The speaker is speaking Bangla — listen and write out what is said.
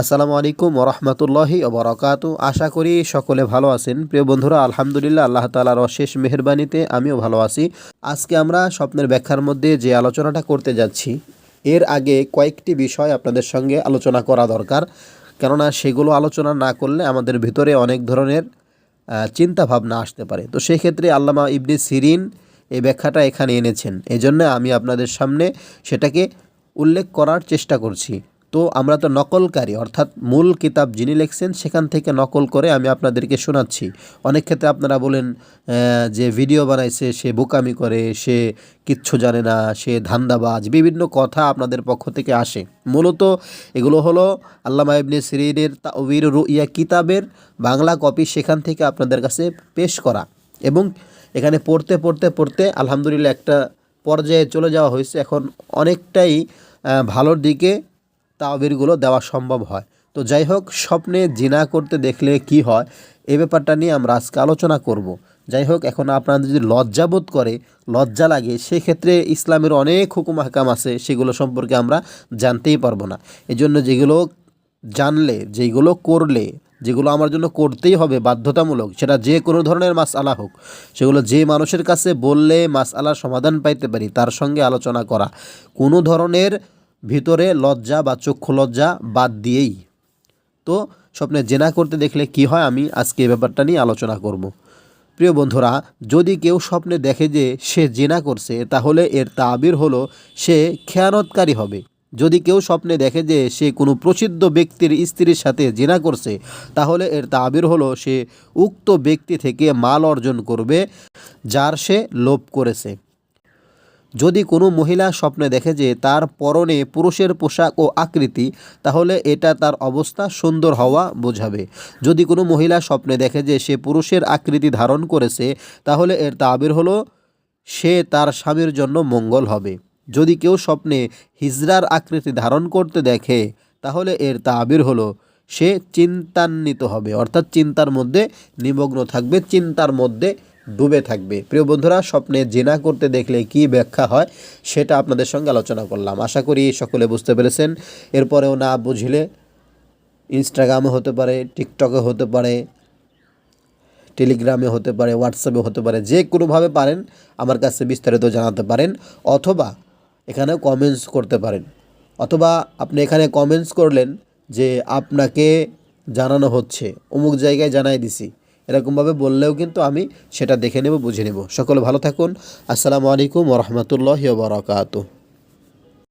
আসসালামু আলাইকুম ওরহমতুল্লাহি ওবরাকাত আশা করি সকলে ভালো আছেন। প্রিয় বন্ধুরা, আলহামদুলিল্লাহ আল্লাহ তালার অশেষ মেহরবানিতে আমিও ভালো আছি। আজকে আমরা স্বপ্নের ব্যাখ্যার মধ্যে যে আলোচনাটা করতে যাচ্ছি, এর আগে কয়েকটি বিষয় আপনাদের সঙ্গে আলোচনা করা দরকার। কেননা সেগুলো আলোচনা না করলে আমাদের ভিতরে অনেক ধরনের চিন্তা ভাবনা আসতে পারে। তো সেক্ষেত্রে আল্লামা ইবনে সিরিন এই ব্যাখ্যাটা এখানে এনেছেন। এই জন্য আমি আপনাদের সামনে সেটাকে উল্লেখ করার চেষ্টা করছি। তো আমরা তো নকলকারী, অর্থাৎ মূল কিতাব যিনি লিখছেন সেখান থেকে নকল করে আমি আপনাদেরকে শোনাচ্ছি। অনেক ক্ষেত্রে আপনারা বলেন যে ভিডিও বানাইছে, সে বোকামি করে, সে কিচ্ছু জানে না, সে ধান্দাবাজ, বিভিন্ন কথা আপনাদের পক্ষ থেকে আসে। মূলত এগুলো হলো আল্লামা ইবনে সিরিনের তাওয়ির রুইয়া কিতাবের বাংলা কপি সেখান থেকে আপনাদের কাছে পেশ করা। এবং এখানে পড়তে পড়তে পড়তে আলহামদুলিল্লাহ একটা পর্যায়ে চলে যাওয়া হয়েছে। এখন অনেকটাই ভালোর দিকে তাবিরগুলো দেওয়া সম্ভব হয়। তো যাই হোক, স্বপ্নে জিনা করতে দেখলে কি হয়, এ ব্যাপারটা নিয়ে আমরা আজকে আলোচনা করব। যাই হোক, এখন আপনাদের যদি লজ্জাবোধ করে, লজ্জা লাগে, সেক্ষেত্রে ইসলামের অনেক হুকুম হাকাম আছে, সেগুলো সম্পর্কে আমরা জানতেই পারব না। এই জন্য যেগুলো জানলে, যেগুলো করলে, যেগুলো আমার জন্য করতেই হবে, বাধ্যতামূলক, সেটা যে কোনো ধরনের মাস আলা হোক, সেগুলো যে মানুষের কাছে বললে মাস আলার সমাধান পাইতে পারি, তার সঙ্গে আলোচনা করা। কোনো ধরনের ভিতরে লজ্জা বা চক্ষু লজ্জা বাদ দিয়েই। তো স্বপ্নে জেনা করতে দেখলে কি হয়, আমি আজকে এই ব্যাপারটা নিয়ে আলোচনা করব। প্রিয় বন্ধুরা, যদি কেউ স্বপ্নে দেখে যে সে জেনা করছে, তাহলে এর তাবির হলো সে খেয়ানতকারী হবে। যদি কেউ স্বপ্নে দেখে যে সে কোনো প্রসিদ্ধ ব্যক্তির স্ত্রীর সাথে জেনা করছে, তাহলে এর তাবির হলো সে উক্ত ব্যক্তি থেকে মাল অর্জন করবে, যার সে লোভ করেছে। যদি কোনো মহিলা স্বপ্নে দেখে যে তার পরনে পুরুষের পোশাক ও আকৃতি, তাহলে এটা তার অবস্থা সুন্দর হওয়া বোঝাবে। যদি কোনো মহিলা স্বপ্নে দেখে যে সে পুরুষের আকৃতি ধারণ করেছে, তাহলে এর তাবির হলো, সে তার স্বামীর জন্য মঙ্গল হবে। যদি কেউ স্বপ্নে হিজরার আকৃতি ধারণ করতে দেখে, তাহলে এর তাবির হলো, সে চিন্তান্বিত হবে। অর্থাৎ চিন্তার মধ্যে নিমগ্ন থাকবে, চিন্তার মধ্যে ডুবে থাকবে। প্রিয় বন্ধুরা, স্বপ্নে জেনা করতে দেখলে কি ব্যাখ্যা হয় সেটা আপনাদের সঙ্গে আলোচনা করলাম। আশা করি সকলে বুঝতে পেরেছেন। এরপরেও না বুঝলে ইনস্টাগ্রামে হতে পারে টিকটকে হতে পারে টেলিগ্রামে হতে পারে হোয়াটসঅ্যাপে হতে পারে, যে কোনোভাবে পারেন আমার কাছে বিস্তারিত জানাতে পারেন অথবা এখানে কমেন্টস করতে পারেন। অথবা আপনি এখানে কমেন্টস করলেন যে আপনাকে জানানো হচ্ছে। অমুক জায়গায় জানাই দিছি। এরকমভাবে বললেও কিন্তু আমি সেটা দেখে নেব, বুঝে নেব। সকলে ভালো থাকুন। আসসালামু আলাইকুম রহমতুল্লাহ বারকাতুহ।